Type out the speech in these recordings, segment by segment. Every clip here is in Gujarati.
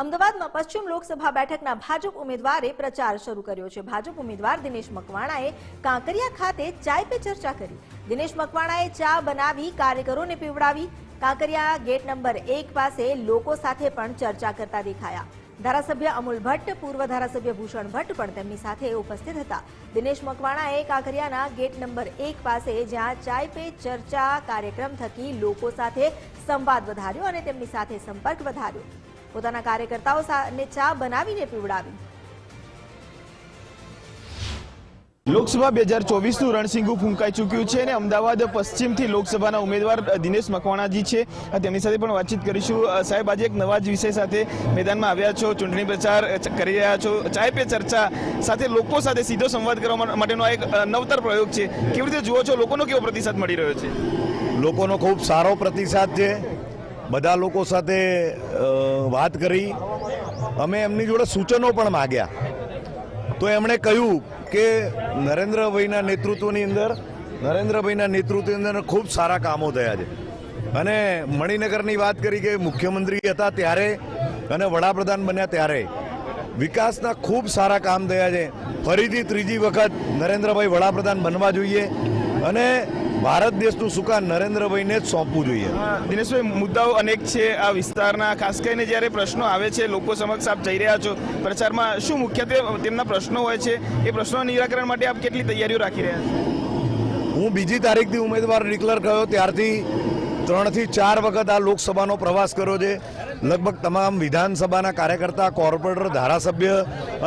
અમદાવાદમાં પશ્ચિમ લોકસભા બેઠકના ભાજપ ઉમેદવારે પ્રચાર શરૂ કર્યો છે. ભાજપ ઉમેદવાર દિનેશ મકવાણાએ કાંકરિયા ખાતે ચાય પે ચર્ચા કરી. દિનેશ મકવાણાએ ચા બનાવી, કાર્યકરોને પીવડાવી. કાંકરિયા ગેટ નંબર એક પાસે લોકો સાથે પણ ચર્ચા કરતા દેખાયા. ધારાસભ્ય અમુલ ભટ્ટ, પૂર્વ ધારાસભ્ય ભૂષણ ભટ્ટ પણ તેમની સાથે ઉપસ્થિત હતા. દિનેશ મકવાણાએ કાંકરિયાના ગેટ નંબર એક પાસે જ્યાં ચાય પે ચર્ચા કાર્યક્રમ થકી લોકો સાથે સંવાદ વધાર્યો અને તેમની સાથે સંપર્ક વધાર્યો. પોતાના કાર્યકર્તાઓ ચા બનાવીને પીવડાવી. લોકસભા બે હજાર ચોવીસનું રણસિંગુ ફૂંકાઈ ચૂક્યું છે અને અમદાવાદ પશ્ચિમથી લોકસભાના ઉમેદવાર દિનેશ મકવાણાજી છે. તેમની સાથે પણ વાતચીત કરીશું. સાહેબ આજે એક નવા જ વિષય સાથે મેદાનમાં આવ્યા છો ચૂંટણી પ્રચાર કરી રહ્યા છો. ચાય પે ચર્ચા સાથે લોકો સાથે સીધો સંવાદ કરવા માટેનો આ એક નવતર પ્રયોગ છે. કેવી રીતે જુઓ છો? લોકોનો કેવો પ્રતિસાદ મળી રહ્યો છે? લોકોનો ખૂબ સારો પ્રતિસાદ છે. બધા લોકો સાથે વાત કરી. અમે એમની જોડે સૂચનો પણ માગ્યા. તો એમણે કહ્યું કે નરેન્દ્રભાઈના નેતૃત્વની અંદર, નરેન્દ્રભાઈના નેતૃત્વની અંદર ખૂબ સારા કામો થયા છે. અને મણિનગરની વાત કરી કે મુખ્યમંત્રી હતા ત્યારે અને વડાપ્રધાન બન્યા ત્યારે વિકાસના ખૂબ સારા કામ થયા છે. ફરીથી ત્રીજી વખત નરેન્દ્રભાઈ વડાપ્રધાન બનવા જોઈએ. અને ભારત દેશનું સુકાન નરેન્દ્રભાઈને જ સોંપવું જોઈએ. દિનેશભાઈ મુદ્દાઓ અનેક છે. આ વિસ્તારના ખાસ કરીને જ્યારે પ્રશ્નો આવે છે લોકો સમક્ષ આપ જઈ રહ્યા છો. પ્રચારમાં શું મુખ્યત્વે તેમના પ્રશ્નો હોય છે? એ પ્રશ્નો નિરાકરણ માટે આપ કેટલી તૈયારીઓ રાખી રહ્યા છો? હું બીજી તારીખથી ઉમેદવાર ડિક્લેર કર્યો ત્યારથી ત્રણથી ચાર વખત આ લોકસભાનો પ્રવાસ કર્યો છે. લગભગ તમામ વિધાનસભાના કાર્યકર્તા કોર્પોરેટર ધારાસભ્ય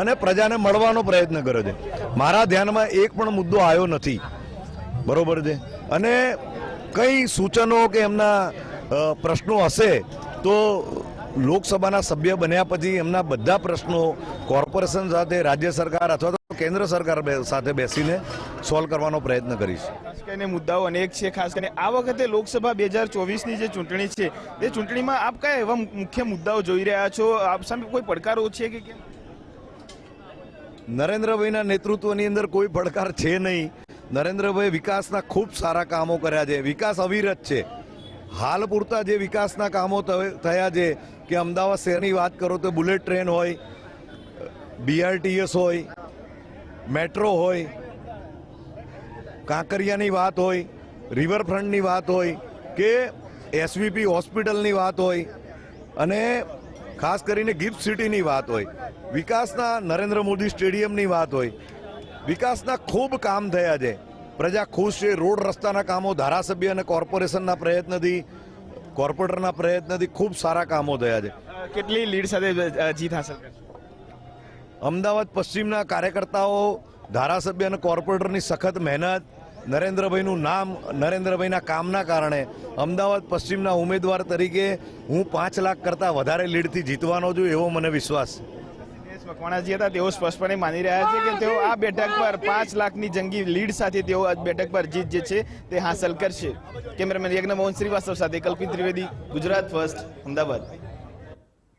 અને પ્રજાને મળવાનો પ્રયત્ન કર્યો છે. મારા ધ્યાનમાં એક પણ મુદ્દો આવ્યો નથી. બરોબર છે? અને કઈ સૂચનો કે એમના પ્રશ્નો હશે તો લોકસભાના સભ્ય બન્યા પછી એમના બધા પ્રશ્નો કોર્પોરેશન સાથે રાજ્ય સરકાર અથવા તો કેન્દ્ર સરકાર સાથે બેસીને સોલ્વ કરવાનો પ્રયત્ન કરીશ. ખાસ કરીને મુદ્દાઓ અનેક છે. ખાસ કરીને આ વખતે લોકસભા બે હજાર ચોવીસની જે ચૂંટણી છે એ ચૂંટણીમાં આપ કયા એવા મુખ્ય મુદ્દાઓ જોઈ રહ્યા છો? આપ સામે કોઈ પડકારો છે કે નરેન્દ્રભાઈના નેતૃત્વની અંદર કોઈ પડકાર છે નહીં. નરેન્દ્રભાઈ વિકાસના ખૂબ સારા કામો કર્યા છે. વિકાસ અવિરત છે. હાલ પૂરતા જે વિકાસના કામો થયા છે કે અમદાવાદ શહેરની વાત કરો તો બુલેટ ટ્રેન હોય બીઆરટીએસ હોય, મેટ્રો હોય, કાંકરિયાની વાત હોય, રિવરફ્રન્ટની વાત હોય કે એસવીપી હોસ્પિટલની વાત હોય અને ખાસ કરીને ગિફ્ટ સિટીની વાત હોય. વિકાસના નરેન્દ્ર મોદી સ્ટેડિયમની વાત હોય. વિકાસના ખૂબ કામ થયા છે. પ્રજા ખુશ છે રોડ રસ્તાના કામો ધારાસભ્ય અને કોર્પોરેશનના પ્રયત્નથી કોર્પોરેટરના પ્રયત્નથી ખૂબ સારા કામો થયા છે. કેટલી લીડ સાથે જીત હાંસલ અમદાવાદ પશ્ચિમના કાર્યકર્તાઓ ધારાસભ્ય અને કોર્પોરેટરની સખત મહેનત નરેન્દ્રભાઈનું નામ નરેન્દ્રભાઈના કામના કારણે અમદાવાદ પશ્ચિમના ઉમેદવાર તરીકે હું પાંચ લાખ કરતાં વધારે લીડથી જીતવાનો છું એવો મને વિશ્વાસ છે. દિનેશ મકવાણાજી હતા, તેઓ સ્પષ્ટપણે માની રહ્યા છે કે તેઓ આ બેઠક પર પાંચ લાખની જંગી લીડ સાથે તેઓ આ બેઠક પર જીત જે છે તે હાંસલ કરશે. કેમેરામેન યજ્ઞ મોહન શ્રીવાસ્તવ સાથે કલ્પિત ત્રિવેદી, ગુજરાત ફર્સ્ટ, અમદાવાદ.